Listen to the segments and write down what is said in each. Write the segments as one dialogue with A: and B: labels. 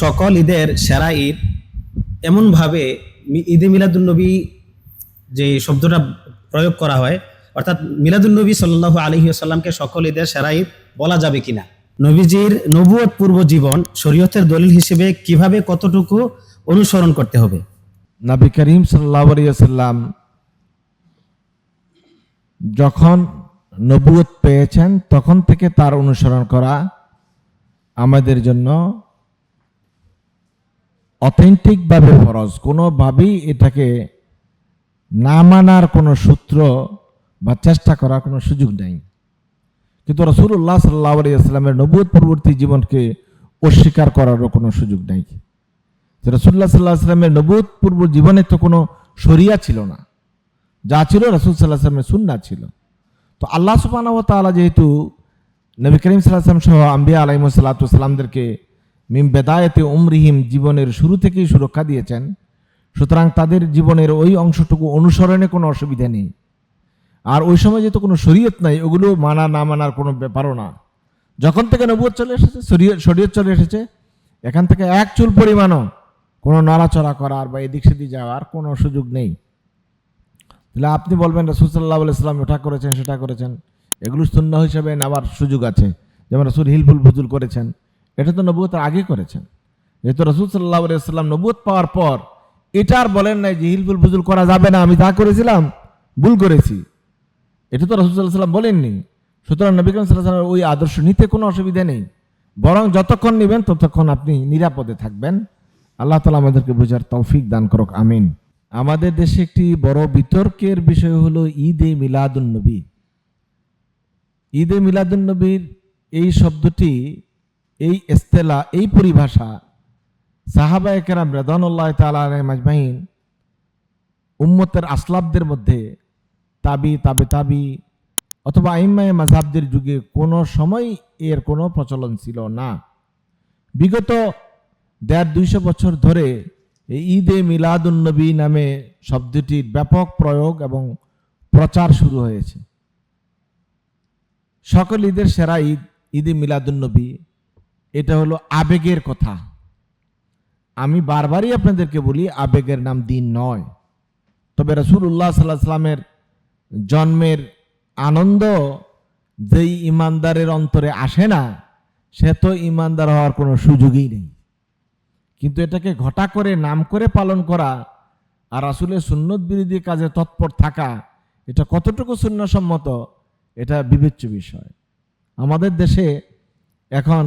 A: সকল ঈদের সেরা ঈদ এমনভাবে ঈদে মিলাদুলনবী যে শব্দটা প্রয়োগ করা হয়, অর্থাৎ মিলাদুলনবী সাল্লাহ আলহি আসাল্লামকে সকল ঈদের সেরা ঈদ বলা যাবে কিনা? নবীজির নবুয়ত পূর্ব জীবন শরীয়তের দলিল হিসেবে কীভাবে কতটুকু অনুসরণ করতে হবে?
B: নবী করিম সাল্লাহ সাল্লাম যখন নবুয়ত পেয়েছেন, তখন থেকে তার অনুসরণ করা আমাদের জন্য অথেন্টিকভাবে ফরজ। কোনোভাবেই এটাকে না মানার কোনো সূত্র বা চেষ্টা করার কোনো সুযোগ নেই। কিন্তু রসুল্লাহ সাল্লাহ আলিয়াস্লামের নবুয়ত পরবর্তী জীবনকে অস্বীকার করারও কোনো সুযোগ নেই। রসুল্লাহ সাল্লাহ আসলামের নবুত পূর্ব জীবনে তো কোনো শরিয়া ছিল না। যা ছিল রসুল সাল্লাহ আসলামের সুন্না ছিল। তো আল্লাহ সুবাহ তাআলা যেহেতু নবী করিম সাল্লাহ আসলাম সহ আম্বিয়া আলাইম সাল্লাতামদেরকে মিম বেদায়তে উমরিহিম জীবনের শুরু থেকেই সুরক্ষা দিয়েছেন। সুতরাং তাদের জীবনের ওই অংশটুকু অনুসরণে কোনো অসুবিধা নেই। আর ওই সময় যেহেতু কোনো শরীয়ত নাই, ওগুলো মানা না মানার কোনো ব্যাপারও না। যখন থেকে নবুয়ত চলে এসেছে, শরীয়ত চলে এসেছে, এখান থেকে এক চুল পরিমাণও কোনো নড়াচড়া করার বা এদিক সেদিক যাওয়ার কোনো সুযোগ নেই। তাহলে আপনি বলবেন, রসুল সাল্লাহ ইসলাম এটা করেছেন, সেটা করেছেন। এগুলো শূন্য হিসেবে নেওয়ার সুযোগ আছে। যেমন রসুল হিলফুল ফুজুল করেছেন। এটা তো নবুয়তের আগে করেছেন। যেহেতু রসুল সাল্লাহ ইসলাম নবুয়ত পাওয়ার পর, এটা আর বলেন নাই যে হিলফুল ফুজুল করা যাবে না, আমি যা করেছিলাম, ভুল করেছি। এটা তো রসুল সাল্লাহ সাল্লাম বলেননি। সুতরাং নবী করিম সাল্লাহ ওই আদর্শ নিতে কোনো অসুবিধা নেই। বরং যতক্ষণ নেবেন ততক্ষণ আপনি নিরাপদে থাকবেন। আল্লাহ তালা আমাদেরকে বোঝার তৌফিক দান করুক, আমিন। আমাদের দেশে একটি বড় বিতর্কের বিষয় হলো ঈদ এ মিলাদুন্নবী ঈদ এ মিলাদুন্নবীর এই শব্দটি এই এস্তেলা, এই পরিভাষা সাহাবা একরাম তালা মাজমাইন উম্মতের আসলাবদের মধ্যে তাবি, তাবে তাবি অথবা আইম্মায় মাঝাবদের যুগে কোনো সময় এর কোনো প্রচলন ছিল না। বিগত দেড় দুইশো বছর ধরে এই ঈদে মিলাদুন্নবী নামে শব্দটির ব্যাপক প্রয়োগ এবং প্রচার শুরু হয়েছে। সকল ঈদের সেরা ঈদ, ঈদে মিলাদুন্নবী এটা হলো আবেগের কথা। আমি বারবারই আপনাদেরকে বলি, আবেগের নাম দিন নয়। তবে রসুল্লাহ সাল্লাহ সাল্লামের জন্মের আনন্দ যেই ইমানদারের অন্তরে আসে না, সে তো ইমানদার হওয়ার কোনো সুযোগই নেই। কিন্তু এটাকে ঘটা করে, নাম করে পালন করা আর আসলে সুন্নত বিরোধী কাজে তৎপর থাকা, এটা কতটুকু শূন্যসম্মত এটা বিবেচ্য বিষয়। আমাদের দেশে এখন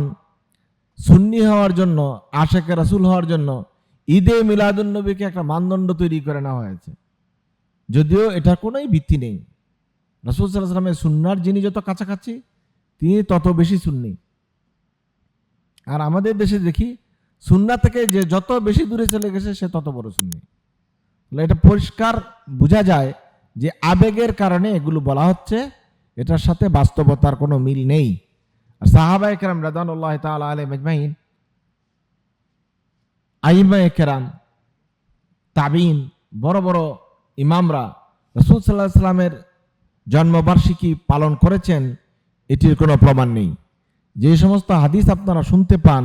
B: সুন্নি হওয়ার জন্য আশেকে রাসুল হওয়ার জন্য ঈদে মিলাদুন্নবীকে একটা মানদণ্ড তৈরি করে নেওয়া হয়েছে। যদিও এটার কোনোই ভিত্তি নেই। রাসুল সাল্লাহ সাল্লামের সুন্নার যিনি যত কাছাকাছি, তিনি তত বেশি সুন্নি। আর আমাদের দেশে দেখি, সুন্না থেকে যে যত বেশি দূরে চলে গেছে, সে তত বড় সুন্নি। এটা পরিষ্কার বোঝা যায় যে আবেগের কারণে এগুলো বলা হচ্ছে, এটার সাথে বাস্তবতার কোনো মিল নেই। আর সাহাবা একরাম রাদানুল্লাহ তাআলা আলাই মজমাইন আইমা একরাম তাবিন বড় বড় ইমামরা রসুল সাল্লাহ সাল্লামের জন্মবার্ষিকী পালন করেছেন, এটির কোনো প্রমাণ নেই। যে সমস্ত হাদিস আপনারা শুনতে পান,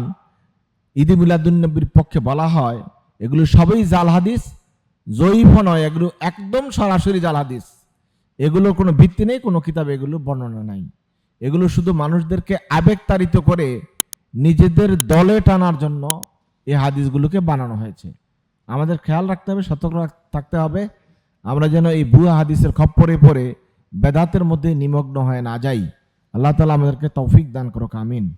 B: ঈদে মিলাদুন্নবীর পক্ষে বলা হয়, এগুলো সবই জাল হাদিস, জয়ীফ নয়, এগুলো একদম সরাসরি জাল হাদিস। এগুলোর কোনো ভিত্তি নেই, কোনো কিতাবে এগুলো বর্ণনা নাই। এগুলো শুধু মানুষদেরকে আবেগ আবেগতাড়িত করে নিজেদের দলে টানার জন্য এই হাদিসগুলোকে বানানো হয়েছে। আমাদের খেয়াল রাখতে হবে, সতর্ক থাকতে হবে। আমরা যেন এই ভুয়া হাদিসের খপ্পরে পড়ে বেদাতের মধ্যে নিমগ্ন হয়ে না যাই। আল্লাহ তালা আমাদেরকে তৌফিক দান করুক, আমিন।